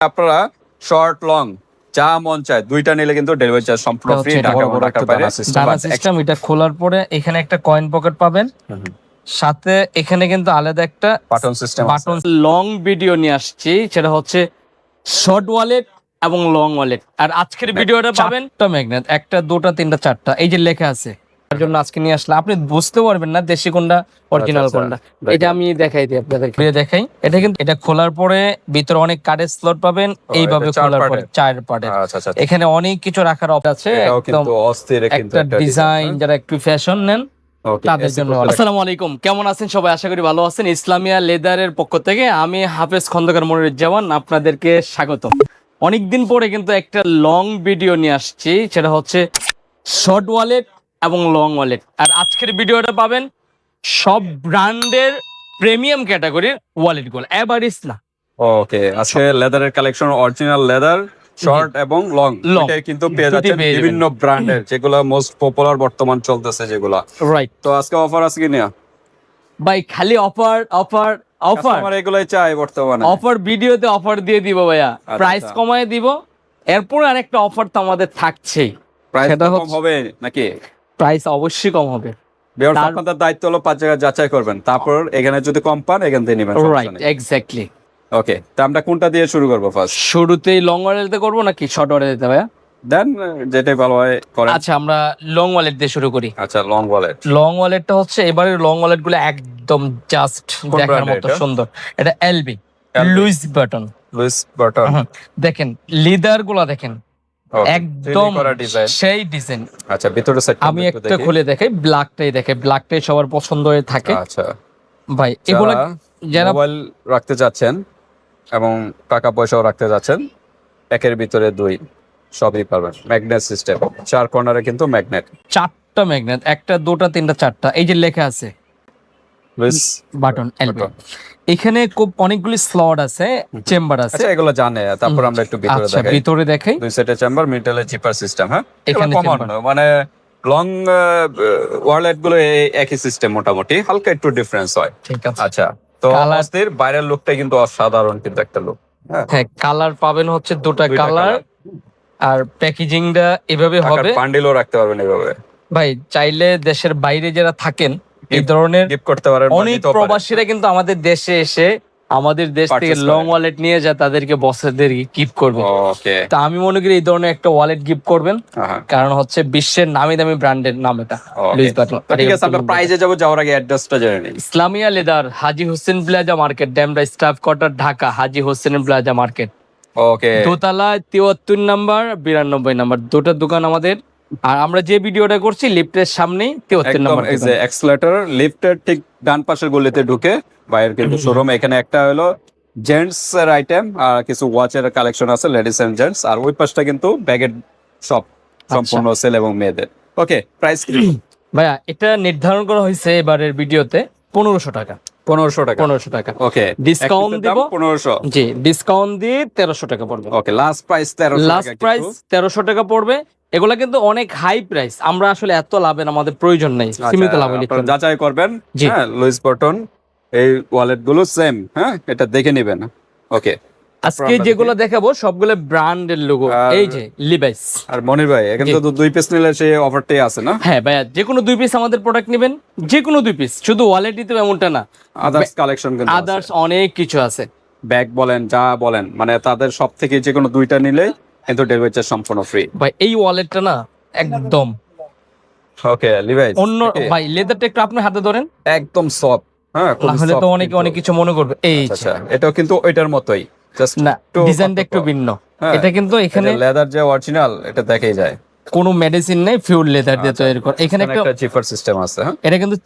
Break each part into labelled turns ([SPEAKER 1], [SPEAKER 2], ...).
[SPEAKER 1] আপনারা short long যা মন চায় দুইটা নিলে কিন্তু ডেলিভারি চার্জ সম্পূর্ণ ফ্রি ঢাকা
[SPEAKER 2] বড় দানা দানা সিস্টেম এটা খোলার পরে এখানে একটা কয়েন পকেট পাবেন। সাথে এখানে কিন্তু আলাদা একটা
[SPEAKER 1] button system
[SPEAKER 2] button long video নিয়ে আসছি সেটা হচ্ছে শর্ট ওয়ালেট এবং লং ওয়ালেট আর আজকের ভিডিওটা পাবেন একটা ম্যাগনেট একটা দুটা তিনটা চারটা এই যে লেখা আছে। তার জন্য আজকে নিয়ে আসলে আপনি বুঝতে পারবেন না দেশি কোনটা অরিজিনাল
[SPEAKER 1] আচ্ছা,
[SPEAKER 2] কোনটা। এটা আমি দেখাই দিই আপনাদেরকে। ঘুরিয়ে দেখাই। এটা কিন্তু এটা খোলার পরে ভিতরে অনেক কার্ডের স্লট পাবেন। এইভাবে খোলার পরে চার পার্টের
[SPEAKER 1] আচ্ছা আচ্ছা
[SPEAKER 2] এখানে অনেক কিছু রাখার অপশন আছে। একদম
[SPEAKER 1] অস্থির
[SPEAKER 2] একটা ডিজাইন যারা একটু ফ্যাশন নেন তাদের জন্য। আসসালামু আলাইকুম। কেমন আছেন সবাই? আশা করি ভালো আছেন। ইসলামিয়া লেদারের পক্ষ থেকে আমি হাফেজ খন্দকার মনিরুজ্জামান আপনাদেরকে স্বাগত। অনেকদিন পরে কিন্তু একটা লং ভিডিও নিয়ে আসছি। সেটা হচ্ছে শর্ট ওয়ালেট এবং লং ওয়ালেট আর আজকের ভিডিওটা পাবেন সব ব্র্যান্ডের প্রিমিয়াম ক্যাটাগরির ওয়ালেটগুলো। এভারিস না।
[SPEAKER 1] ওকে আজকে লেদারের কালেকশন অরিজিনাল লেদার শর্ট এবং লং। এটাই কিন্তু পেয়ে যাচ্ছেন বিভিন্ন ব্র্যান্ডের যেগুলো মোস্ট পপুলার বর্তমান চলতেছে যেগুলা।
[SPEAKER 2] রাইট
[SPEAKER 1] তো আজকে অফার আছে কি না
[SPEAKER 2] ভাই খালি অফার অফার অফার
[SPEAKER 1] আমার এগুলাই চাই বর্তমানে।
[SPEAKER 2] অফার ভিডিওতে অফার দিয়ে দিব ভাইয়া। প্রাইস
[SPEAKER 1] আচ্ছা।
[SPEAKER 2] কমায় দিব। এরপর আরেকটা অফার তো আমাদের থাকছেই।
[SPEAKER 1] প্রাইস কম হবে নাকি?
[SPEAKER 2] প্রাইস অবশ্যই কম হবে।
[SPEAKER 1] আপনাদের দায়িত্ব হলো পাঁচ জায়গায় যাচাই করবেন। তারপর এখানে যদি কম পান এখান থেকে নেবেন
[SPEAKER 2] রাইট এক্স্যাক্টলি
[SPEAKER 1] ওকে তা আমরা কোনটা দিয়ে শুরু করব ফার্স্ট
[SPEAKER 2] শুরুতেই লং ওয়ালেটে করব নাকি শর্ট ওয়ালেটে ভাইয়া
[SPEAKER 1] দেন যেটাই ভালো হয় করেন।
[SPEAKER 2] আচ্ছা আমরা লং ওয়ালেট দিয়ে শুরু করি।
[SPEAKER 1] আচ্ছা লং ওয়ালেট
[SPEAKER 2] লং ওয়ালেটটা হচ্ছে এবারে লং ওয়ালেটগুলো একদম জাস্ট দেখার মতো সুন্দর। এটা LV Louis Vuitton
[SPEAKER 1] Louis Vuitton
[SPEAKER 2] দেখেন লিদারগুলা দেখেন। একদম সেই ডিজাইন
[SPEAKER 1] আচ্ছা
[SPEAKER 2] আমি একটা খুলে দেখাই ব্ল্যাকটাই দেখে ব্ল্যাকটাই সবার পছন্দ হয়ে থাকে।
[SPEAKER 1] আচ্ছা।
[SPEAKER 2] ভাই এগুলো
[SPEAKER 1] যারা মোবাইল রাখতে যাচ্ছেন এবং টাকা পয়সাও রাখতে যাচ্ছেন একের ভিতরে দুই সবই পারবেন। ম্যাগনেট সিস্টেম চার কর্নারে কিন্তু ম্যাগনেট
[SPEAKER 2] চারটা ম্যাগনেট একটা দুটা তিনটা চারটা। এই যে লেখা আছে বাটন এলবি এখানে খুব অনেকগুলি স্লট আছে চেম্বার আছে।
[SPEAKER 1] আচ্ছা এগুলো জানে তারপর আমরা একটু ভিতরে
[SPEAKER 2] আচ্ছা
[SPEAKER 1] দেখাই।
[SPEAKER 2] ভিতরে দেখাই।
[SPEAKER 1] দুই সেটের চেম্বার মিডলে চিপার সিস্টেম হ্যাঁ?
[SPEAKER 2] এখানে
[SPEAKER 1] কমন। মানে লং ওয়ারলেটগুলো একই সিস্টেম মোটামুটি হালকা একটু ডিফারেন্স হয়।
[SPEAKER 2] ঠিক আছে।
[SPEAKER 1] আচ্ছা তো
[SPEAKER 2] Colour-
[SPEAKER 1] বাইরের লুকটা কিন্তু অসাধারণ কিন্তু একটা লুক হ্যাঁ?
[SPEAKER 2] হ্যাঁ কালার পাবেন হচ্ছে দুটা কালার। আর প্যাকেজিংটা এভাবে হবে।
[SPEAKER 1] বান্ডিলও রাখতে পারবেন এভাবে।
[SPEAKER 2] ভাই চাইলে দেশের বাইরে যারা থাকেন এই ধরনের
[SPEAKER 1] গিফট করতে পারেন
[SPEAKER 2] অনেক প্রবাসীরা কিন্তু আমাদের দেশে এসে আমাদের দেশ থেকে লং ওয়ালেট নিয়ে যায় তাদেরকে বসেদের গিফট করবে। তা আমি মনে করি এই ধরনের একটা ওয়ালেট গিফট করবেন।
[SPEAKER 1] হ্যাঁ
[SPEAKER 2] কারণ হচ্ছে বিশ্বের নামি দামি ব্র্যান্ডের নাম এটা
[SPEAKER 1] ঠিক আছে আমরা প্রাইজে যাব যাওয়ার আগে অ্যাড্রেসটা জেনে নিই।
[SPEAKER 2] Islamia leather Haji Hossain plaza market Demra staff quarter Dhaka Haji Hossain plaza market.
[SPEAKER 1] Okay
[SPEAKER 2] দোতলা তিরাত্তর নাম্বার বিরানব্বই নাম্বার দুটো দোকান আমাদের। আর আমরা যে ভিডিওটা করছি লিফটের সামনেই
[SPEAKER 1] একদম
[SPEAKER 2] নাম্বার
[SPEAKER 1] এই যে এক্সেলেটর লিফটের ঠিক ডান পাশের গলিতে ঢুকে বাইরের কিন্তু শোরুম এখানে একটা হলো জেন্টস এর আইটেম আর কিছু ওয়াচের কালেকশন আছে লেডিস এন্ড জেন্টস আর ওই পাশটা কিন্তু ব্যাগের শপ সম্পূর্ণ সেল এবং মেয়েদের। ওকে প্রাইস কি?
[SPEAKER 2] ভাইয়া এটা নির্ধারণ করা হয়েছে এবারের ভিডিওতে পনেরোশো টাকা।
[SPEAKER 1] পনেরোশো টাকা।
[SPEAKER 2] পনেরোশো টাকা।
[SPEAKER 1] ওকে
[SPEAKER 2] ডিসকাউন্ট দিব?
[SPEAKER 1] পনেরোশো।
[SPEAKER 2] জি ডিসকাউন্ট দিয়ে তেরোশো টাকা পড়বে।
[SPEAKER 1] ওকে লাস্ট প্রাইস তেরোশো
[SPEAKER 2] লাস্ট প্রাইস তেরোশো টাকা পড়বে। এগুলা কিন্তু অনেক হাই প্রাইস আমরা আসলে এত লাভের আমাদের প্রয়োজন নেই। সীমিত লাভ।
[SPEAKER 1] আচ্ছা, যাচাই করবেন। হ্যাঁ লুইস বটন এই ওয়ালেটগুলো সেম হ্যাঁ এটা দেখে নেবেন। ওকে
[SPEAKER 2] আজকে যেগুলো দেখাবো সবগুলো ব্র্যান্ডের লোগো এই যে লিভাইস
[SPEAKER 1] আর মনির ভাই এখানে তো দুই পিস নিলে সেই অফারটাই আছে না?
[SPEAKER 2] হ্যাঁ ভাইয়া যে কোনো দুই পিস আমাদের প্রোডাক্ট নেবেন। যে কোনো দুই পিস শুধু ওয়ালেট দিতে হবে এমনটা না।
[SPEAKER 1] আদার্স কালেকশন
[SPEAKER 2] আদার্স অনেক কিছু আছে।
[SPEAKER 1] ব্যাগ বলেন যা বলেন মানে তাদের সব থেকে যে কোনো দুইটা নিলে কিন্তু ডেলিভারি সম্পূর্ণ ফ্রি
[SPEAKER 2] ভাই এই ওয়ালেটটা না একদম।
[SPEAKER 1] ওকে লিভাইস
[SPEAKER 2] অন্য ভাই লেদারটা একটু আপনার হাতে ধরেন।
[SPEAKER 1] একদম সফট হ্যাঁ
[SPEAKER 2] তাহলে তো অনেকে অনেক কিছু মনে করবে। এই
[SPEAKER 1] আচ্ছা এটাও কিন্তু ওইটার মতোই। জাস্ট
[SPEAKER 2] না ডিজাইনটা একটু ভিন্ন।
[SPEAKER 1] হ্যাঁ,
[SPEAKER 2] এটা কিন্তু এখানে
[SPEAKER 1] লেদার যে অরিজিনাল এটা দেখেই যায়।
[SPEAKER 2] কোনো মেডিসিন নেই ফিউর লেদার দিয়ে তৈরি করা। এখানে একটা
[SPEAKER 1] জিপার সিস্টেম আছে হ্যাঁ।
[SPEAKER 2] এটা কিন্তু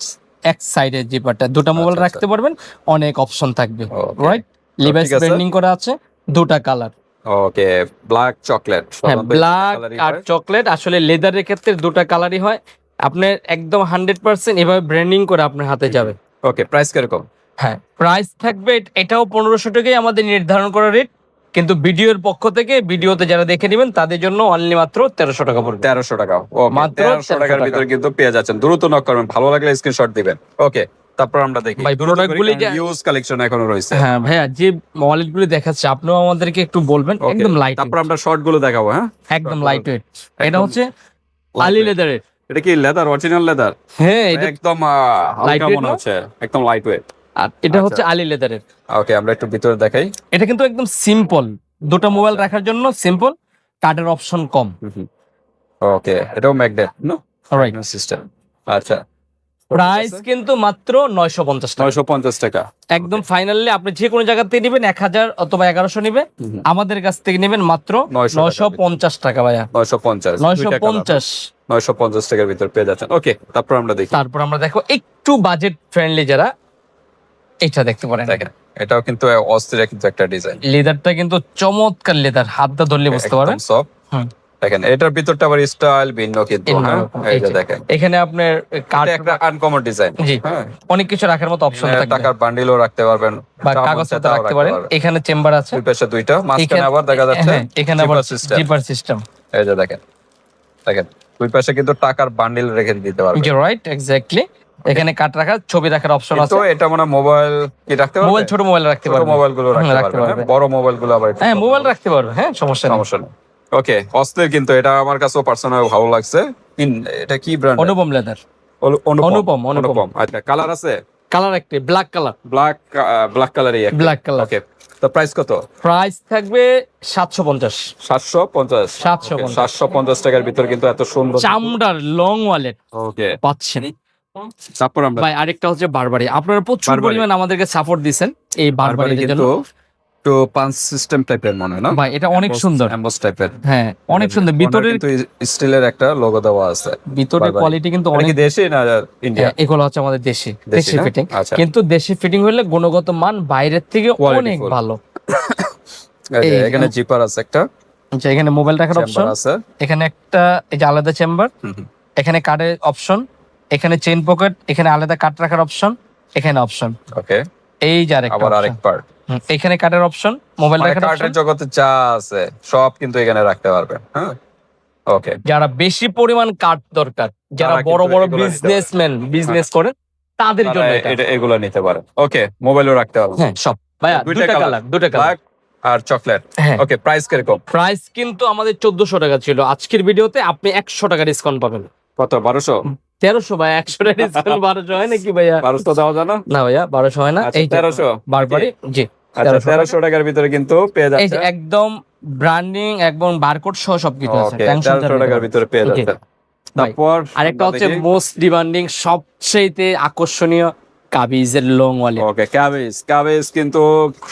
[SPEAKER 2] এক সাইডে জিপারটা দুটো মোবাইল
[SPEAKER 1] আচ্ছা,
[SPEAKER 2] রাখতে পারবেন অনেক অপশন থাকবে রাইট লিভাইস ব্র্যান্ডিং করা আছে দুটা কালার
[SPEAKER 1] ওকে ব্ল্যাক চকলেট
[SPEAKER 2] হ্যাঁ ব্ল্যাক আর চকলেট আসলে লেদারের ক্ষেত্রে দুটা কালারই হয়। আপনার একদম হান্ড্রেড পার্সেন্ট এভাবে ব্র্যান্ডিং করে আপনার হাতে যাবে।
[SPEAKER 1] ওকে প্রাইস কীরকম?
[SPEAKER 2] হ্যাঁ প্রাইস থাকবে এটাও পনেরোশো টাকাই আমাদের নির্ধারণ করা রেট কিন্তু ভিডিওর পক্ষ থেকে ভিডিওতে যারা দেখে নেবেন তাদের জন্য অনলি মাত্র তেরোশো টাকা পড়বে।
[SPEAKER 1] তেরোশো টাকা। ও
[SPEAKER 2] মাত্র
[SPEAKER 1] তেরোশো টাকার ভিতরে কিন্তু পেয়ে যাচ্ছেন। দ্রুত নক করবেন। ভালো লাগলে স্ক্রিনশট দিবেন। ওকে তারপর আমরা দেখি।
[SPEAKER 2] ভাই, product গুলি
[SPEAKER 1] ইউজ কালেকশন এখনও রয়েছে।
[SPEAKER 2] হ্যাঁ ভাইয়া যে ওয়ালেট গুলি দেখাচ্ছে আপনিও আমাদেরকে একটু বলবেন একদম লাইট
[SPEAKER 1] তারপর আমরা শর্টগুলো দেখাবো হ্যাঁ?
[SPEAKER 2] একদম লাইট ওয়েট এটা হচ্ছে আলি লেদারের
[SPEAKER 1] এটা কি লেদার অরিজিনাল লেদার
[SPEAKER 2] হ্যাঁ এটা
[SPEAKER 1] একদম হালকা মনে হচ্ছে একদম লাইট ওয়েট
[SPEAKER 2] আর এটা
[SPEAKER 1] আচ্ছা।
[SPEAKER 2] হচ্ছে আলি লেদারের
[SPEAKER 1] ওকে আমরা একটু ভিতরে দেখাই।
[SPEAKER 2] এটা কিন্তু একদম সিম্পল দুটো মোবাইল রাখার জন্য সিম্পল কার্ডের অপশন কম।
[SPEAKER 1] ওকে এটাও ম্যাগনেট নো
[SPEAKER 2] রাইট
[SPEAKER 1] সিস্টেম আচ্ছা।
[SPEAKER 2] প্রাইস কিন্তু মাত্র নয়শো পঞ্চাশ টাকা।
[SPEAKER 1] নয়শো পঞ্চাশ টাকা।
[SPEAKER 2] একদম ফাইনালি আপনি যে কোনো জায়গা থেকে নেবেন এক হাজার অথবা এগারোশো নিবে আমাদের কাছ থেকে নেবেন মাত্র
[SPEAKER 1] 900
[SPEAKER 2] নয়শো পঞ্চাশ টাকা ভাইয়া।
[SPEAKER 1] নয়শো পঞ্চাশ।
[SPEAKER 2] নয়শো পঞ্চাশ।
[SPEAKER 1] নয়শো পঞ্চাশ টাকার ভিতর পেয়ে যাচ্ছেন। ওকে তারপর আমরা দেখি।
[SPEAKER 2] তারপর আমরা দেখো একটু বাজেট ফ্রেন্ডলি যারা এটা দেখতে পারেন।
[SPEAKER 1] এটাও কিন্তু অস্থির কিন্তু একটা ডিজাইন
[SPEAKER 2] লেদারটা কিন্তু চমৎকার লেদার হাতটা ধরলে বুঝতে পারবেন।
[SPEAKER 1] সব
[SPEAKER 2] হুম।
[SPEAKER 1] দেখেন এটার ভিতরটা আবার স্টাইল ভিন্ন কিন্তু হ্যাঁ? এই যে। দেখেন।
[SPEAKER 2] এখানে আপনার কার্ড
[SPEAKER 1] একটা আনকমন ডিজাইন
[SPEAKER 2] জি
[SPEAKER 1] হ্যাঁ?
[SPEAKER 2] অনেক কিছু রাখার মতো অপশন
[SPEAKER 1] এখানে
[SPEAKER 2] থাকবে।
[SPEAKER 1] টাকার বান্ডিলও রাখতে পারবেন
[SPEAKER 2] বা কাগজ রাখতে পারেন। এখানে চেম্বার আছে।
[SPEAKER 1] দুই পাশে দুইটা মাঝখানে আবার দেখা যাচ্ছে
[SPEAKER 2] হ্যাঁ, এখানে আবার জিপার সিস্টেম
[SPEAKER 1] এই যে দেখেন দেখেন দুই পাশে কিন্তু টাকার বান্ডিল রেখে দিতে পারবেন।
[SPEAKER 2] জি রাইট এক্স্যাক্টলি এখানে কাট রাখার ছবি রাখার অপশন আছে।
[SPEAKER 1] তো এটা মনে মোবাইল কি রাখতে পারবে?
[SPEAKER 2] মোবাইল ছোট মোবাইল রাখতে
[SPEAKER 1] ছোট
[SPEAKER 2] পারবেন মোবাইলগুলো
[SPEAKER 1] রাখতে পারবে
[SPEAKER 2] পারবে।
[SPEAKER 1] হ্যাঁ? বড় মোবাইলগুলো আবার
[SPEAKER 2] হ্যাঁ মোবাইল রাখতে পারবে হ্যাঁ সমস্যা নেই।
[SPEAKER 1] সমস্যা নেই। ওকে অস্থির কিন্তু এটা আমার কাছেও পার্সোনাল ভালো লাগছে। এটা কি ব্র্যান্ড
[SPEAKER 2] অনুপম লেদার
[SPEAKER 1] অনুপম।
[SPEAKER 2] অনুপম,
[SPEAKER 1] আচ্ছা কালার আছে?
[SPEAKER 2] কালার একটি ব্ল্যাক কালার
[SPEAKER 1] ব্ল্যাক ব্ল্যাক কালারই
[SPEAKER 2] ব্ল্যাক কালার
[SPEAKER 1] ওকে তো প্রাইস কত?
[SPEAKER 2] প্রাইস থাকবে সাতশো পঞ্চাশ।
[SPEAKER 1] সাতশো পঞ্চাশ।
[SPEAKER 2] 750
[SPEAKER 1] সাতশো পঞ্চাশ। টাকার ভিতর কিন্তু এত সুন্দর
[SPEAKER 2] চামড়ার লং ওয়ালেট
[SPEAKER 1] ওকে
[SPEAKER 2] পাচ্ছেন।
[SPEAKER 1] তারপর আমরা
[SPEAKER 2] ভাই আরেকটা হচ্ছে বারবারি আপনারা প্রচুর পরিমাণ আমাদেরকে সাপোর্ট দিছেন এই বারবারি
[SPEAKER 1] কিন্তু একটু পাঁচ সিস্টেম টাইপের মনে না?
[SPEAKER 2] ভাই এটা অনেক সুন্দর।
[SPEAKER 1] এমবস টাইপের
[SPEAKER 2] হ্যাঁ অনেক সুন্দর। ভিতরের
[SPEAKER 1] কিন্তু স্টিলের একটা লোগো দেওয়া আছে।
[SPEAKER 2] ভিতরের কোয়ালিটি কিন্তু অনেক
[SPEAKER 1] দেশি না ইন্ডিয়া
[SPEAKER 2] এগুলো হচ্ছে আমাদের দেশি।
[SPEAKER 1] দেশি
[SPEAKER 2] ফিটিং
[SPEAKER 1] আচ্ছা।
[SPEAKER 2] কিন্তু দেশি ফিটিং হলে গুণগত মান বাইরের থেকে অনেক ভালো।
[SPEAKER 1] এখানে জিপার আছে একটা।
[SPEAKER 2] আচ্ছা এখানে মোবাইল রাখার অপশন
[SPEAKER 1] আছে।
[SPEAKER 2] এখানে একটা এই যে আলাদা চেম্বার। এখানে কার্ডের অপশন এখানে চেন পকেট এখানে আলাদা কাট রাখার অপশন এখানে অপশন
[SPEAKER 1] ওকে
[SPEAKER 2] এই যে আরেকটা
[SPEAKER 1] আবার আরেক পার্ট
[SPEAKER 2] এখানে কার্ডের অপশন মোবাইল
[SPEAKER 1] মানে
[SPEAKER 2] রাখার
[SPEAKER 1] কার্টের জগতে যা আছে সব কিন্তু এখানে রাখতে পারবেন হ্যাঁ? ওকে
[SPEAKER 2] যারা বেশি পরিমাণ কার্ড দরকার যারা বড় বড় বিজনেসম্যান বিজনেস করেন তাদের জন্য এটা।
[SPEAKER 1] এগুলো নিতে পারেন ওকে মোবাইলও রাখতে পারবেন।
[SPEAKER 2] হ্যাঁ সব। ভাইয়া
[SPEAKER 1] দুইটা।
[SPEAKER 2] কালার দুটা কালার
[SPEAKER 1] আর চকলেট
[SPEAKER 2] হ্যাঁ।
[SPEAKER 1] ওকে প্রাইস কীরকম?
[SPEAKER 2] প্রাইস কিন্তু আমাদের চোদ্দশো টাকা ছিল। আজকের ভিডিওতে আপনি একশো টাকা ডিসকাউন্ট পাবেন।
[SPEAKER 1] কত? বারোশো?
[SPEAKER 2] তেরোশো ভাই একশো ডিসকাউন্ট বারোশো হয় নাকি ভাইয়া?
[SPEAKER 1] বারোশো দেওয়া জানো।
[SPEAKER 2] না ভাইয়া বারোশো হয় না।
[SPEAKER 1] আচ্ছা
[SPEAKER 2] এই
[SPEAKER 1] তেরোশো।
[SPEAKER 2] বারবারই জি।
[SPEAKER 1] আচ্ছা তেরোশো। টাকার ভিতরে কিন্তু পেয়ে যাচ্ছে।
[SPEAKER 2] একদম ব্র্যান্ডিং এবং বারকোড সহ সবকিছু আছে
[SPEAKER 1] তেরোশো টাকার ভিতরে পেয়ে যাচ্ছে। তারপর
[SPEAKER 2] আরেকটা হচ্ছে মোস্ট ডিমান্ডিং সবচেয়ে আকর্ষণীয় কাবিজের লং ওয়ালেট
[SPEAKER 1] ওকে ক্যাবেজ ক্যাবেজ কিন্তু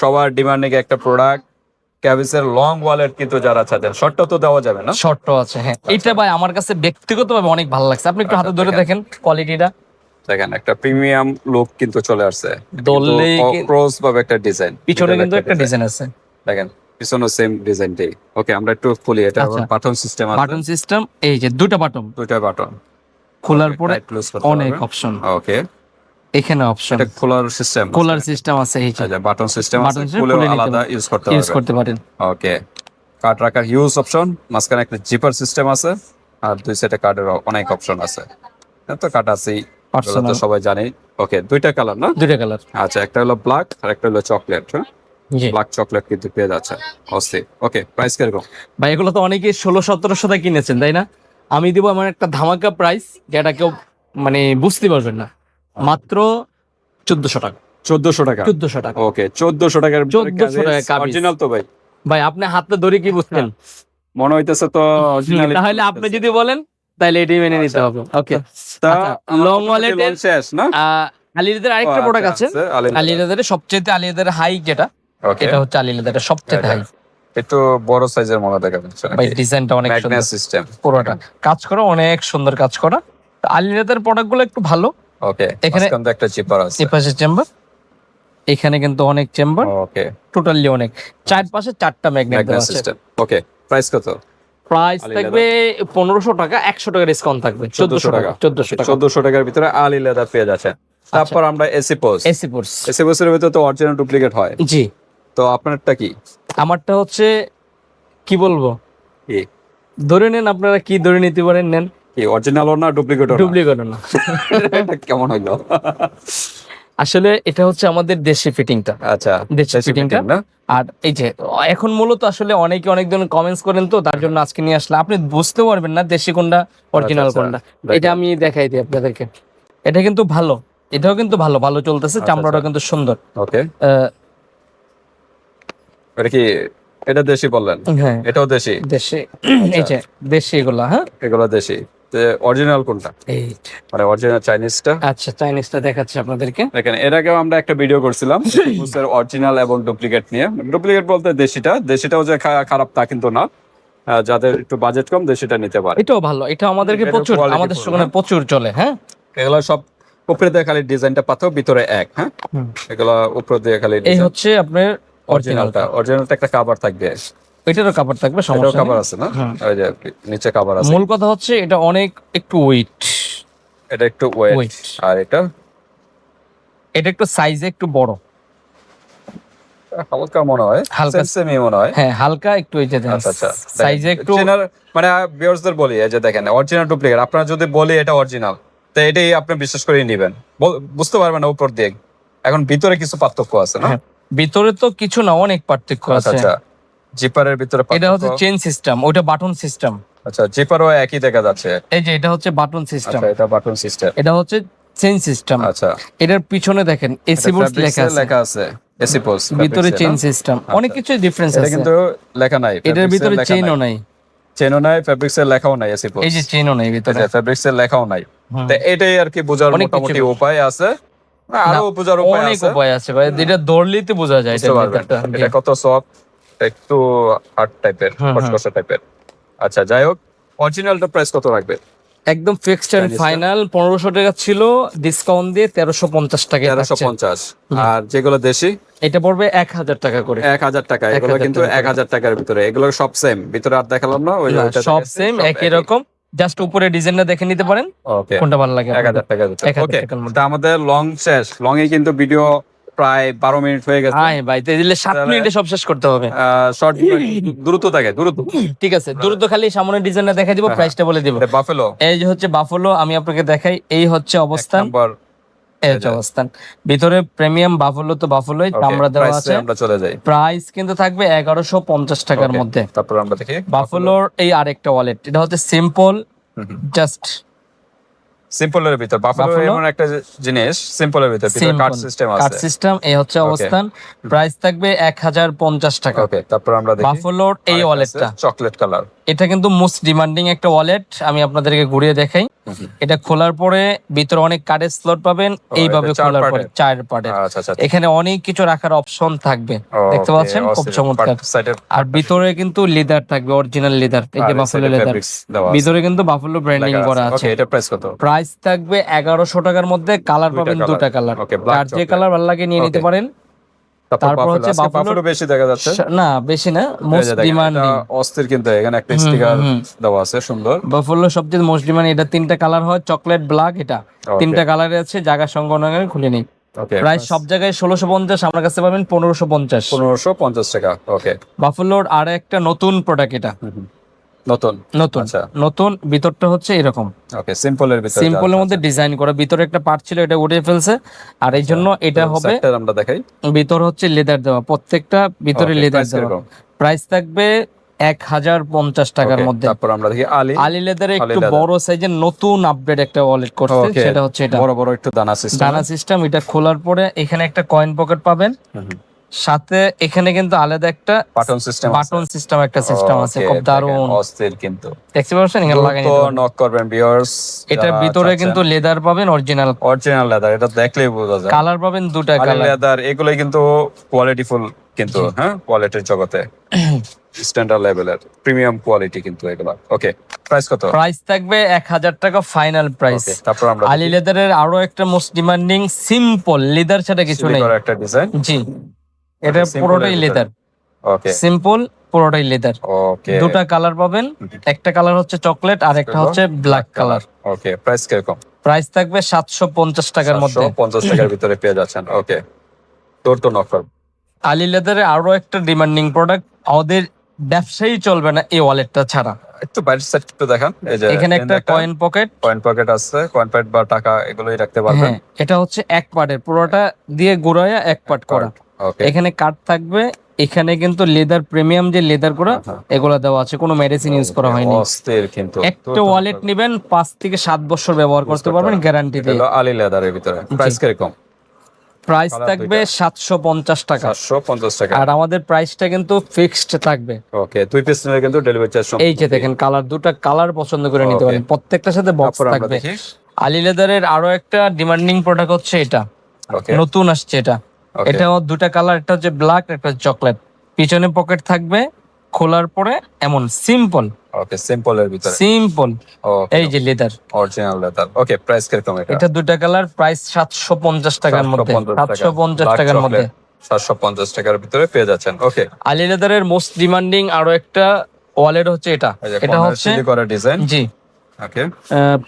[SPEAKER 1] সবার ডিমান্ডিং একটা প্রোডাক্ট ক্যাবেজের লং ওয়ালেট কিন্তু যারা চাচ্ছেন শর্টটা তো দেওয়া যাবে না।
[SPEAKER 2] শর্ট আছে হ্যাঁ। এটা ভাই আমার কাছে ব্যক্তিগতভাবে অনেক ভালো লাগছে। আপনি একটু হাতে
[SPEAKER 1] আচ্ছা,
[SPEAKER 2] ধরে
[SPEAKER 1] দেখেন।
[SPEAKER 2] কোয়ালিটিটা
[SPEAKER 1] দেখেন একটা প্রিমিয়াম লুক কিন্তু চলে আসছে।
[SPEAKER 2] কি-
[SPEAKER 1] ক্রস ভাবে একটা ডিজাইন
[SPEAKER 2] পিছনে কিন্তু একটা ডিজাইন আছে।
[SPEAKER 1] দেখেন পিছনে সেম ডিজাইনটাই ওকে আমরা একটু খুলি এটা
[SPEAKER 2] আচ্ছা।
[SPEAKER 1] বাটন সিস্টেম আছে।
[SPEAKER 2] বাটন সিস্টেম এই যে দুটো বাটন
[SPEAKER 1] দুইটা বাটন
[SPEAKER 2] খোলার পরে অনেক অপশন
[SPEAKER 1] ওকে
[SPEAKER 2] এখানে অপশন
[SPEAKER 1] এটা খোলার সিস্টেম
[SPEAKER 2] খোলার সিস্টেম আছে এই যে।
[SPEAKER 1] আচ্ছা বাটন সিস্টেম আছে খুলে আলাদা ইউজ করতে
[SPEAKER 2] ইউজ করতে পারেন।
[SPEAKER 1] ওকে কার্ড রাখার হিউজ অপশন মাঝখানে একটা জিপার সিস্টেম আছে আর দুই সাইডে কার্ডের অনেক অপশন আছে। হ্যাঁ, তো কার্ড আছেই তো সবাই জানে। ওকে দুইটা কালার না?
[SPEAKER 2] দুটো কালার
[SPEAKER 1] আচ্ছা একটা হলো ব্ল্যাক আর একটা হলো চকলেট হ্যাঁ? ব্ল্যাক চকলেট কিন্তু পেয়ে যাচ্ছে অস্থি ওকে প্রাইস কীরকম?
[SPEAKER 2] ভাই এগুলো তো অনেকে ষোলো সতেরোশো টাকা কিনেছেন তাই না? আমি দিব আমার একটা ধামাকা প্রাইস যেটা কেউ মানে বুঝতে পারবেন না। মাত্র চোদ্দশো টাকা।
[SPEAKER 1] চোদ্দশো টাকা?
[SPEAKER 2] চোদ্দশো টাকা।
[SPEAKER 1] ওকে চোদ্দশো টাকার
[SPEAKER 2] 1400 টাকা।
[SPEAKER 1] অরিজিনাল তো ভাই।
[SPEAKER 2] ভাই আপনি হাতে ধরে কি বুঝছেন?
[SPEAKER 1] মনে হইতেছে তো
[SPEAKER 2] তাহলে আপনি যদি বলেন তাহলে এটাই মেনে নিতে হবে। ওকে long wallet এর-
[SPEAKER 1] শেষ না?
[SPEAKER 2] আলিলেদার আরেকটা প্রোডাক্ট
[SPEAKER 1] আচ্ছা,
[SPEAKER 2] আছে। আলিলেদারের সবচেয়ে আলিলেদারের হাই যেটা এটা হচ্ছে আলিলেদারের সবচেয়ে হাই
[SPEAKER 1] একটু বড় সাইজের মনে দেখা যাচ্ছে
[SPEAKER 2] ভাই ডিজাইনটা অনেক সুন্দর।
[SPEAKER 1] সিস্টেম
[SPEAKER 2] পুরোটা। কাজ করা অনেক সুন্দর কাজ করা। আলিলেদার প্রোডাক্টগুলো একটু ভালো।
[SPEAKER 1] ওকে
[SPEAKER 2] এখানে-
[SPEAKER 1] এখানে একটা চিপার আছে।
[SPEAKER 2] এই পাশে চেম্বার এখানে কিন্তু অনেক চেম্বার
[SPEAKER 1] ওকে
[SPEAKER 2] টোটালি অনেক। চার পাশে চারটা ম্যাগনেট আছে।
[SPEAKER 1] ওকে প্রাইস কত?
[SPEAKER 2] প্রাইস থাকবে পনেরোশো টাকা একশো টাকা ডিসকাউন্ট থাকবে। চোদ্দশো টাকা। চোদ্দশো টাকা।
[SPEAKER 1] চোদ্দশো টাকার ভিতরে আলি লেদার পেয়ে যাচ্ছে
[SPEAKER 2] আচ্ছা।
[SPEAKER 1] তারপর আমরা এসি পোস্ট
[SPEAKER 2] এসি পোর্স
[SPEAKER 1] এসি পোস্টের ভিতরে তো অরিজিনাল ডুপ্লিকেট হয়।
[SPEAKER 2] জি।
[SPEAKER 1] তো আপনারটা কি?
[SPEAKER 2] আমারটা হচ্ছে কি বলব? ধরে নেন আপনারা কি ধরে নিতে পারেন নেন।
[SPEAKER 1] কি অরিজিনাল না ডুপ্লিকেট
[SPEAKER 2] ডুপ্লিকেট না?
[SPEAKER 1] কেমন হইল?
[SPEAKER 2] আসলে এটা হচ্ছে আমাদের দেশি ফিটিংটা
[SPEAKER 1] আচ্ছা
[SPEAKER 2] দেশি
[SPEAKER 1] দেশি
[SPEAKER 2] fitting টা?
[SPEAKER 1] fitting না
[SPEAKER 2] আর এই যে এখন মূলত আসলে অনেকে অনেক ধরনের কমেন্টস করেন তো তার জন্য আজকে নিয়ে আসলে আপনি বুঝতে পারবেন না দেশি কোনটা অরিজিনাল
[SPEAKER 1] আচ্ছা,
[SPEAKER 2] কোনটা। এটা আমি দেখাই দিই আপনাদেরকে। এটা কিন্তু ভালো। এটাও কিন্তু ভালো ভালো চলতেছে
[SPEAKER 1] আচ্ছা,
[SPEAKER 2] চামড়াটা
[SPEAKER 1] আচ্ছা।
[SPEAKER 2] কিন্তু সুন্দর।
[SPEAKER 1] ওকে। এটা কি এটা দেশি বললেন?
[SPEAKER 2] হ্যাঁ।
[SPEAKER 1] এটাও দেশি?
[SPEAKER 2] দেশি। এই যে দেশি এগুলা হ্যাঁ?
[SPEAKER 1] এগুলো দেশি। অরিজিনাল কোনটা? মানে অরিজিনাল চাইনিজটা
[SPEAKER 2] আচ্ছা চাইনিজটা দেখাচ্ছি আপনাদেরকে।
[SPEAKER 1] দেখেন এর আগেও আমরা একটা ভিডিও করছিলাম অরিজিনাল এবং ডুপ্লিকেট নিয়ে। ডুপ্লিকেট বলতে দেশিটা। দেশিটাও যে খারাপ তা কিন্তু না। যাদের একটু বাজেট কম দেশিটা নিতে পারে।
[SPEAKER 2] এটাও ভালো। এটা আমাদেরকে প্রচুর আমাদের সেখানে প্রচুর চলে হ্যাঁ?
[SPEAKER 1] এগুলো সব উপরে দিয়ে খালি ডিজাইনটা পাথর ভিতরে এক হ্যাঁ। এগুলো উপরে দিয়ে খালি
[SPEAKER 2] এই হচ্ছে আপনার অরিজিনালটা
[SPEAKER 1] অরিজিনালটা একটা কাভার থাকবে।
[SPEAKER 2] এটারও কাপড় থাকবে সমস্যা
[SPEAKER 1] কাভার আছে না? ওই যে নিচে কাভার আছে।
[SPEAKER 2] মূল কথা হচ্ছে এটা অনেক একটু ওয়েট
[SPEAKER 1] এটা একটু ওয়েট আর এটা?
[SPEAKER 2] এটা একটু সাইজে একটু বড়।
[SPEAKER 1] হালকা মনে হয়।
[SPEAKER 2] হালকা।
[SPEAKER 1] সেম মনে হয়।
[SPEAKER 2] হ্যাঁ হালকা একটু এই যে
[SPEAKER 1] আচ্ছা আচ্ছা।
[SPEAKER 2] সাইজে একটু
[SPEAKER 1] চেনার মানে ভিউয়ার্সদের বলি এই যে দেখেন অরিজিনাল ডুপ্লিকেট আপনারা যদি বলি এটা অরিজিনাল তো এটাই আপনি বিশ্বাস করে নেবেন। বুঝতে পারবেন না উপর দিয়ে। এখন ভিতরে কিছু পার্থক্য আছে না?
[SPEAKER 2] হ্যাঁ, ভিতরে তো কিছু না অনেক পার্থক্য
[SPEAKER 1] আচ্ছা
[SPEAKER 2] আছে।
[SPEAKER 1] আচ্ছা। জিপারের ভিতরে
[SPEAKER 2] এটা হচ্ছে চেন সিস্টেম ওটা বাটন সিস্টেম।
[SPEAKER 1] আচ্ছা জিপারও একই দেখা যাচ্ছে।
[SPEAKER 2] এই যে এটা হচ্ছে বাটন সিস্টেম।
[SPEAKER 1] আচ্ছা এটা বাটন সিস্টেম।
[SPEAKER 2] এটা হচ্ছে চেন সিস্টেম।
[SPEAKER 1] আচ্ছা।
[SPEAKER 2] এটার পিছনে দেখেন এসি বোর্ড লেখা আছে।
[SPEAKER 1] লেখা আছে এসি পোস্ট
[SPEAKER 2] ভিতরে চেন সিস্টেম অনেক কিছু ডিফারেন্স আছে।
[SPEAKER 1] কিন্তু লেখা নাই
[SPEAKER 2] এটার ভিতরে চেনও নাই।
[SPEAKER 1] চেনও নাই ফেব্রিক্স এর লেখাও নাই এসি পোস্ট
[SPEAKER 2] এই যে চেনও নাই ভিতরে।
[SPEAKER 1] ফেব্রিক্স এর লেখাও নাই। তো এটাই আর কি বোঝার
[SPEAKER 2] অনেক
[SPEAKER 1] মোটামুটি উপায় আছে। আরও বোঝার উপায়
[SPEAKER 2] অনেক উপায় আছে ভাই এটা ধরলেই বোঝা যায়। এটা
[SPEAKER 1] কত সফট একটু হার্ড টাইপের
[SPEAKER 2] হুম।
[SPEAKER 1] টাইপের আচ্ছা যাই হোক অরিজিনালটা প্রাইস কত রাখবে
[SPEAKER 2] একদম ফিক্সড এন্ড ফাইনাল পনেরোশো টাকা ছিল ডিসকাউন্ট দিয়ে তেরোশো পঞ্চাশ টাকা
[SPEAKER 1] তেরোশো পঞ্চাশ। আর যেগুলো দেশি?
[SPEAKER 2] এটা পড়বে এক হাজার টাকা করে।
[SPEAKER 1] এক হাজার টাকা এগুলো কিন্তু
[SPEAKER 2] টাকা
[SPEAKER 1] এক হাজার টাকার ভিতরে। এগুলো সব সেম ভিতরে আর দেখালাম না ওই
[SPEAKER 2] সব সেম একই রকম। জাস্ট উপরে ডিজাইনটা দেখে নিতে পারেন। কোনটা ভালো লাগে
[SPEAKER 1] এক হাজার
[SPEAKER 2] হাজার
[SPEAKER 1] ওকে আমাদের লং শেষ। লং এ কিন্তু ভিডিও প্রায় বারো মিনিট হয়ে গেছে।
[SPEAKER 2] আয় ভাই দিলে সাত মিনিটে সব শেষ করতে হবে।
[SPEAKER 1] শর্ট দ্রুত থাকে দ্রুত।
[SPEAKER 2] ঠিক আছে দ্রুত খালি সামনে ডিজাইনটা দেখা দিব
[SPEAKER 1] হ্যাঁ,
[SPEAKER 2] প্রাইসটা বলে দিব।
[SPEAKER 1] বাফেলো
[SPEAKER 2] এই যে হচ্ছে বাফলো আমি আপনাকে দেখাই এই হচ্ছে অবস্থান। অবস্থান। ভিতরে প্রিমিয়াম বাফলো তো বাফলোই চামড়া দেওয়া আছে।
[SPEAKER 1] আমরা চলে যাই।
[SPEAKER 2] প্রাইস কিন্তু থাকবে এগারোশো পঞ্চাশ টাকার মধ্যে।
[SPEAKER 1] তারপর আমরা দেখি
[SPEAKER 2] বাফলোর এই আরেকটা ওয়ালেট এটা হচ্ছে সিম্পল জাস্ট
[SPEAKER 1] সিম্পলের ভিতর বাফেলো এমন একটা জিনিস সিম্পলের ভিতর ভিতরে কার্ড সিস্টেম
[SPEAKER 2] কার্ড
[SPEAKER 1] আছে।
[SPEAKER 2] সিস্টেম এই হচ্ছে অবস্থান। প্রাইস থাকবে এক হাজার পঞ্চাশ টাকা।
[SPEAKER 1] ওকে তারপর আমরা দেখি।
[SPEAKER 2] বাফেলোর এই ওয়ালেটটা
[SPEAKER 1] চকলেট কালার
[SPEAKER 2] এটা কিন্তু মোস্ট ডিমান্ডিং একটা ওয়ালেট আমি আপনাদেরকে ঘুরিয়ে দেখাই। এটা খোলার পরে ভিতরে অনেক কার্ডের স্লট পাবেন এইভাবে খোলার পরে চার পার্টের
[SPEAKER 1] আচ্ছা আচ্ছা
[SPEAKER 2] এখানে অনেক কিছু রাখার অপশন থাকবে। দেখতে পাচ্ছেন? খুব চমৎকার। আর ভিতরে কিন্তু লেদার থাকবে অরিজিনাল লেদার এই যে বাফলো লেদার ভিতরে কিন্তু বাফলো ব্র্যান্ডিং করা আছে।
[SPEAKER 1] এটা প্রাইস কত?
[SPEAKER 2] প্রাইস থাকবে এগারোশো টাকার মধ্যে কালার পাবেন দুটা কালার আর যে কালার ভালো লাগে নিয়ে নিতে পারেন।
[SPEAKER 1] তারপর
[SPEAKER 2] হচ্ছে
[SPEAKER 1] বাফেলো বেশি দেখা যাচ্ছে।
[SPEAKER 2] না বেশি না মোস্ট ডিমান্ডিং
[SPEAKER 1] অস্থির কিন্তু এখানে একটা স্টিকার। দেওয়া আছে সুন্দর।
[SPEAKER 2] বাফেলো সবচেয়ে মোস্ট ডিমান্ড এটা তিনটা কালার হয় চকলেট ব্ল্যাক এটা। তিনটা কালারে আছে জায়গা সংগঠনের খুলে নেই প্রায় সব জায়গায় ষোলোশো পঞ্চাশ আমার কাছে পাবেন পনেরোশো পঞ্চাশ।
[SPEAKER 1] পনেরোশো পঞ্চাশ টাকা ওকে
[SPEAKER 2] বাফেলোর আর একটা নতুন প্রোডাক্ট এটা।
[SPEAKER 1] নতুন?
[SPEAKER 2] নতুন।
[SPEAKER 1] আচ্ছা।
[SPEAKER 2] নতুন ভিতরটা হচ্ছে এরকম।
[SPEAKER 1] ওকে সিম্পলের ভিতরে
[SPEAKER 2] সিম্পলের মধ্যে ডিজাইন করা। ভিতরে একটা পার্ট ছিল এটা উঠে ফেলছে। আর এই জন্য এটা হবে
[SPEAKER 1] আমরা দেখাই।
[SPEAKER 2] ভিতর হচ্ছে লেদার দেওয়া। প্রত্যেকটা ভিতরে লেদার দেওয়া। প্রাইস থাকবে এক হাজার পঞ্চাশ টাকার মধ্যে।
[SPEAKER 1] তারপর আমরা দেখি আলি।
[SPEAKER 2] আলি লেদারে একটু বড় সাইজের নতুন আপডেট একটা ওয়ালেট করছে। সেটা হচ্ছে এটা।
[SPEAKER 1] বড় বড় একটু দানা সিস্টেম
[SPEAKER 2] ডানা সিস্টেম এটা খোলার পরে এখানে একটা কয়েন পকেট পাবেন। সাথে এখানে কিন্তু আলাদা একটা
[SPEAKER 1] বাটন সিস্টেম
[SPEAKER 2] বাটন সিস্টেম একটা সিস্টেম আছে খুব দারুণ।
[SPEAKER 1] অস্থির কিন্তু।
[SPEAKER 2] দেখতে পাচ্ছেন? এখানে লাগাই
[SPEAKER 1] তো নক করবেন ভিউয়ার্স
[SPEAKER 2] এটার ভিতরে কিন্তু লেদার পাবেন অরিজিনাল
[SPEAKER 1] অরিজিনাল লেদার এটা দেখলেই বোঝা যায়।
[SPEAKER 2] কালার পাবেন দুটা কালার
[SPEAKER 1] লেদার এগুলোই কিন্তু কোয়ালিটিফুল কিন্তু হ্যাঁ? কোয়ালিটির জগতে। স্ট্যান্ডার্ড লেভেলের প্রিমিয়াম কোয়ালিটি কিন্তু এগুলা। ওকে প্রাইস কত?
[SPEAKER 2] প্রাইস থাকবে এক হাজার টাকা ফাইনাল প্রাইস
[SPEAKER 1] তারপর আমরা
[SPEAKER 2] আলি লেদারের আরও একটা মোস্ট ডিমান্ডিং সিম্পল লেদার ছাড়া কিছু নেই।
[SPEAKER 1] একটা ডিজাইন
[SPEAKER 2] জি। এটা পুরোটাই লেদার
[SPEAKER 1] ওকে
[SPEAKER 2] সিম্পল পুরোটাই লেদার
[SPEAKER 1] ওকে
[SPEAKER 2] দুটা কালার পাবেন। একটা কালার হচ্ছে চকলেট আর একটা হচ্ছে ব্ল্যাক কালার
[SPEAKER 1] ওকে প্রাইস কীরকম?
[SPEAKER 2] প্রাইস থাকবে সাতশো পঞ্চাশ টাকার মধ্যে।
[SPEAKER 1] পঞ্চাশ টাকার ভিতরে পেয়ে যাচ্ছেন। ওকে তোর তো নক কর
[SPEAKER 2] আলি লেদারে আরও একটা ডিমান্ডিং প্রোডাক্ট আমাদের ব্যবসায়ী চলবে না এই ওয়ালেটটা ছাড়া।
[SPEAKER 1] একটু বাইরের সাইড একটু দেখান। এই যে
[SPEAKER 2] এখানে একটা কয়েন পকেট
[SPEAKER 1] কয়েন পকেট আছে কয়েন পকেট বা টাকা এগুলোই রাখতে পারবেন।
[SPEAKER 2] হ্যাঁ এটা হচ্ছে এক পার্টের পুরোটা দিয়ে ঘুরাইয়া এক পার্ট করা। এখানে কাঠ থাকবে এখানে কিন্তু লেদার প্রিমিয়াম যে লেদার করা। এগুলো দেওয়া আছে কোনো মেডিসিন ইউজ করা হয়নি।
[SPEAKER 1] অস্থির কিন্তু।
[SPEAKER 2] একটা ওয়ালেট নেবেন পাঁচ থেকে সাত বছর ব্যবহার করতে পারবেন গ্যারান্টি দিয়ে।
[SPEAKER 1] আলি লেদারের ভিতরে। প্রাইস কীরকম?
[SPEAKER 2] প্রাইস থাকবে সাতশো পঞ্চাশ টাকা।
[SPEAKER 1] সাতশো পঞ্চাশ টাকা।
[SPEAKER 2] আর আমাদের প্রাইসটা কিন্তু ফিক্সড থাকবে।
[SPEAKER 1] ওকে দুই পিস নিলে কিন্তু ডেলিভারি চার্জ
[SPEAKER 2] এই যে দেখেন কালার দুটা কালার পছন্দ করে নিতে. পারেন। প্রত্যেকটার সাথে বক্স থাকবে। আলি লেদারের আরও একটা ডিমান্ডিং প্রোডাক্ট হচ্ছে এটা। নতুন আসছে এটা। এটাও দুটা কালার একটা হচ্ছে ব্ল্যাক একটা চকলেট পিছনে পকেট থাকবে খোলার পরে এমন সিম্পল
[SPEAKER 1] ওকে সিম্পল এর ভিতরে।
[SPEAKER 2] সিম্পল এই যে leather
[SPEAKER 1] original leather okay price কীরকম এটা?
[SPEAKER 2] এটা দুটা কালার প্রাইস সাতশো পঞ্চাশ টাকার মধ্যে। সাতশো পঞ্চাশ টাকার মধ্যে।
[SPEAKER 1] সাতশো পঞ্চাশ টাকার ভিতরে পেয়ে যাচ্ছেন। ওকে
[SPEAKER 2] আলি লেদারের মোস্ট ডিমান্ডিং আরও একটা ওয়ালেট হচ্ছে এটা। এটা হচ্ছে
[SPEAKER 1] করা ডিজাইন
[SPEAKER 2] জি।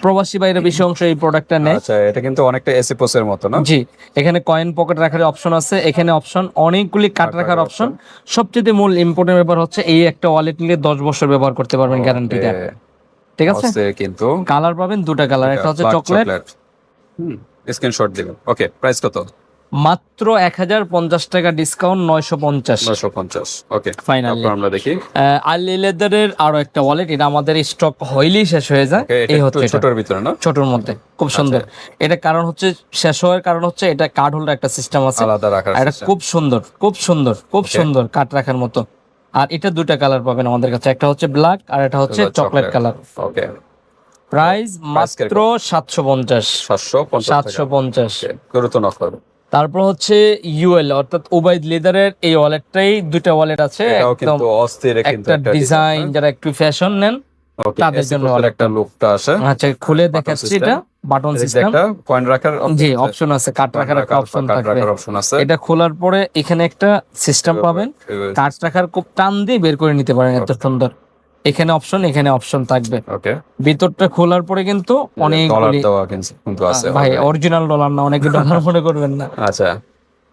[SPEAKER 2] প্রবাসী বাইরে বেশি অংশ এই প্রোডাক্টটা নেয়।
[SPEAKER 1] আচ্ছা এটা কিন্তু অনেকটা এসি পোসের মতো না?
[SPEAKER 2] জি এখানে কয়েন পকেট রাখার অপশন আছে এখানে অপশন অনেকগুলি কাট রাখার অপশন সবচেয়ে মূল ইম্পর্টেন্ট ব্যাপার হচ্ছে এই একটা ওয়ালেট নিলে দশ বছর ব্যবহার করতে পারবেন গ্যারান্টিটা
[SPEAKER 1] Okay,
[SPEAKER 2] ঠিক আছে?
[SPEAKER 1] কিন্তু?
[SPEAKER 2] কালার পাবেন দুটা কালার একটা হচ্ছে চকলেট
[SPEAKER 1] স্ক্রিনশট দিবেন। ওকে প্রাইস কত?
[SPEAKER 2] মাত্র এক হাজার পঞ্চাশ টাকা ডিসকাউন্ট নয়শো পঞ্চাশ।
[SPEAKER 1] নশো পঞ্চাশ ওকে. তারপর আমরা দেখি।
[SPEAKER 2] আলি লেদারের আরও একটা ওয়ালেট এটা আমাদের স্টক হইলেই শেষ হয়ে যায়। এই হচ্ছে
[SPEAKER 1] ছোটর ভিতরে না?
[SPEAKER 2] ছোটর মধ্যে খুব সুন্দর। এটা কারণ হচ্ছে শেষ হওয়ার কারণ হচ্ছে এটা কার্ড হোল্ডার একটা সিস্টেম আছে।
[SPEAKER 1] আলাদা রাখার
[SPEAKER 2] এটা খুব সুন্দর খুব সুন্দর খুব সুন্দর কাট রাখার মতো। আর এটা দুটা কালার পাবেন আমাদের কাছে একটা হচ্ছে ব্ল্যাক আর এটা হচ্ছে চকলেট কালার
[SPEAKER 1] ওকে
[SPEAKER 2] প্রাইস মাত্র সাতশো পঞ্চাশ।
[SPEAKER 1] সাতশো পঞ্চাশ
[SPEAKER 2] সাতশো পঞ্চাশ। তারপর হচ্ছে ইউএল অর্থাৎ ওবাইদ লেদারের এই ওয়ালেটটাই দুইটা ওয়ালেট আছে একদম
[SPEAKER 1] অস্থির
[SPEAKER 2] একটা ডিজাইন যারা একটু ফ্যাশন নেন তাদের জন্য
[SPEAKER 1] একটা লুকটা আসে।
[SPEAKER 2] আচ্ছা খুলে দেখাচ্ছি। এটা বাটন সিস্টেম
[SPEAKER 1] একটা কয়েন রাখার
[SPEAKER 2] জি অপশন আছে কাট
[SPEAKER 1] Coin
[SPEAKER 2] রাখার একটা অপশন থাকবে।
[SPEAKER 1] অপশন আছে।
[SPEAKER 2] এটা খোলার পরে এখানে একটা সিস্টেম পাবেন। কাট রাখার খুব টান দিয়ে বের করে নিতে পারেন এত সুন্দর। এখানে অপশন এখানে অপশন থাকবে।
[SPEAKER 1] ওকে
[SPEAKER 2] ভিতরটা খোলার পরে কিন্তু
[SPEAKER 1] ডলার দেওয়া কিন্তু আছে
[SPEAKER 2] ভাই অরিজিনাল ডলার না অনেকে ডলার মনে করবেন না।
[SPEAKER 1] আচ্ছা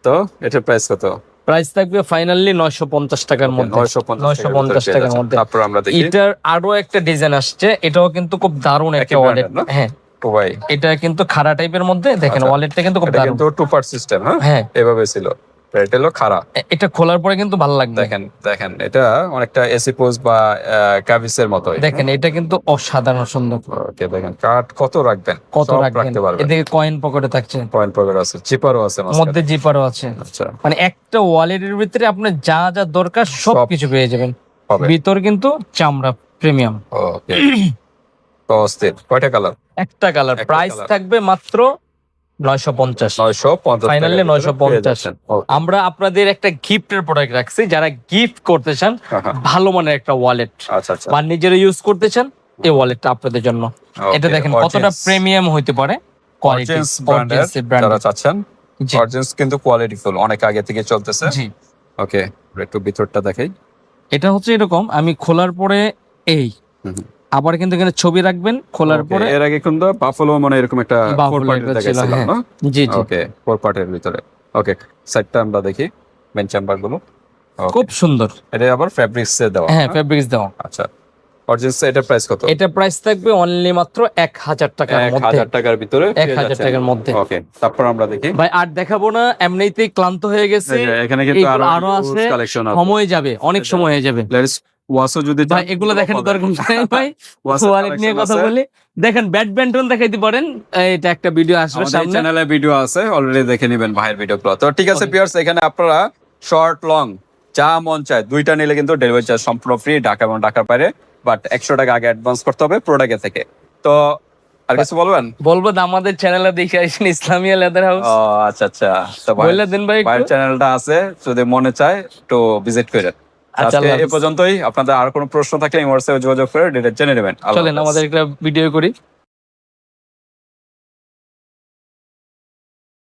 [SPEAKER 1] তো এটার প্রাইস কত?
[SPEAKER 2] প্রাইস থাকবে ফাইনালি নয়শো পঞ্চাশ টাকার মধ্যে। 950 টাকার মধ্যে।
[SPEAKER 1] তারপর আমরা দেখি।
[SPEAKER 2] এটার আরও একটা ডিজাইন আসছে এটাও কিন্তু খুব দারুণ একটা ওয়ালেট? হ্যাঁ।
[SPEAKER 1] ভাই
[SPEAKER 2] এটা কিন্তু খাড়া টাইপের মধ্যে দেখেন
[SPEAKER 1] আচ্ছা।
[SPEAKER 2] ওয়ালেটটা কিন্তু খুব
[SPEAKER 1] এটা
[SPEAKER 2] দারুণ।
[SPEAKER 1] কিন্তু টু পার্ট সিস্টেম হ্যাঁ?
[SPEAKER 2] হ্যাঁ।
[SPEAKER 1] এভাবে ছিল। এটা হলো খাড়া
[SPEAKER 2] এটা খোলার পরে কিন্তু ভালো লাগবে।
[SPEAKER 1] দেখেন দেখেন এটা অনেকটা এসি পোজ বা কাভিসের মতোই।
[SPEAKER 2] দেখেন এটা কিন্তু অসাধারণ সুন্দর।
[SPEAKER 1] ওকে দেখেন কাঠ কত রাখবেন?
[SPEAKER 2] কত রাখবেন? এদিকে কয়েন পকেটে থাকছে।
[SPEAKER 1] পয়েন্ট পকেট আছে চিপারও আছে।
[SPEAKER 2] মধ্যে জিপারও আছে।
[SPEAKER 1] আচ্ছা।
[SPEAKER 2] মানে একটা ওয়ালেটের ভিতরে আপনার যা যা দরকার সব
[SPEAKER 1] সব
[SPEAKER 2] কিছু পেয়ে যাবেন। ভিতর কিন্তু চামড়া প্রিমিয়াম
[SPEAKER 1] ওকে। অস্থির। কয়টা কালার
[SPEAKER 2] একটা কালার প্রাইস থাকবে মাত্র নয়শো পঞ্চাশ।
[SPEAKER 1] নয়শো পঞ্চাশ
[SPEAKER 2] Finally
[SPEAKER 1] টাকার ভিতরে
[SPEAKER 2] 950
[SPEAKER 1] পেয়ে যাচ্ছেন। Okay,
[SPEAKER 2] আমরা আপনাদের একটা গিফটের প্রোডাক্ট রাখছি যারা গিফট করতে চান
[SPEAKER 1] হ্যাঁ, হ্যাঁ।
[SPEAKER 2] ভালো মানের একটা ওয়ালেট
[SPEAKER 1] আচ্ছা আচ্ছা।
[SPEAKER 2] বা নিজেরা ইউজ করতে চান এই ওয়ালেটটা আপনাদের জন্য। এটা দেখেন কতটা প্রিমিয়াম হইতে পারে। কোয়ালিটি
[SPEAKER 1] যারা চাচ্ছেন।
[SPEAKER 2] জি।
[SPEAKER 1] কিন্তু কোয়ালিটি ফুল অনেক আগে থেকে চলতেছে।
[SPEAKER 2] জি।
[SPEAKER 1] ওকে একটু ভিতরটা দেখাই।
[SPEAKER 2] এটা হচ্ছে এরকম আমি খোলার পরে এই। আবার কিন্তু এখানে ছবি রাখবেন খোলার পরে।
[SPEAKER 1] এর আগে কিন্তু বাফলো মানে এরকম একটা ফোর পার্টের
[SPEAKER 2] একটা ছিল, হ্যাঁ।
[SPEAKER 1] না?
[SPEAKER 2] জি জি।
[SPEAKER 1] ওকে ফোর পার্টের ভিতরে। ওকে সাইডটা আমরা দেখি বেঞ্চ চেম্বারগুলো
[SPEAKER 2] খুব সুন্দর।
[SPEAKER 1] এটা আবার ফেব্রিক্স এ দেওয়া
[SPEAKER 2] হ্যাঁ ফেব্রিক্স দাও
[SPEAKER 1] আচ্ছা অরিজিনস এটার প্রাইস কত?
[SPEAKER 2] এটা প্রাইস থাকবে অনলি মাত্র এক হাজার টাকার
[SPEAKER 1] এক
[SPEAKER 2] মধ্যে
[SPEAKER 1] হাজার টাকার ভিতরে
[SPEAKER 2] এক হাজার টাকার মধ্যে।
[SPEAKER 1] ওকে তারপর আমরা দেখি।
[SPEAKER 2] ভাই আর দেখাবো না এমনিতেই ক্লান্ত হয়ে গেছে।
[SPEAKER 1] এখানে কিন্তু
[SPEAKER 2] আরও আছে,
[SPEAKER 1] কালেকশন
[SPEAKER 2] সময় যাবে অনেক সময় হয়ে যাবে।
[SPEAKER 1] লেডিস ওয়াসও যদি
[SPEAKER 2] ভাই এগুলো দেখেন দরকার নেই ভাই। ওয়ালেট নিয়ে কথা বলি। দেখেন ব্যাডমিন্টন দেখাইতে পারেন। এটা একটা ভিডিও আসবে সামনে।
[SPEAKER 1] চ্যানেলে ভিডিও আছে অলরেডি দেখে নেবেন ভাইয়ের ভিডিওগুলো তো ঠিক আছে. পিয়ার্স এখানে আপনারা শর্ট লং যা মন চায় দুইটা নিলে কিন্তু ডেলিভারি চার্জ সম্পূর্ণ ফ্রি ঢাকা এবং ঢাকার বাইরে। বাট একশো টাকা আগে অ্যাডভান্স করতে হবে প্রোডাক্ট থেকে। তো আর কিছু বলবেন?
[SPEAKER 2] বলব তো আমাদের চ্যানেলে দেখে আসেন ইসলামিয়া লেদার হাউস
[SPEAKER 1] ও আচ্ছা আচ্ছা। তো ভাই
[SPEAKER 2] দিন ভাই
[SPEAKER 1] চ্যানেলটা আছে যদি মনে চায় একটু ভিজিট করেন এ
[SPEAKER 2] হাফেজ।
[SPEAKER 1] পর্যন্তই। আপনাদের আর কোনো প্রশ্ন থাকলে হোয়াটসঅ্যাপে যোগাযোগ করে ডিটেল জেনে নেবেন।
[SPEAKER 2] চলেন আমাদের একটা ভিডিও করি।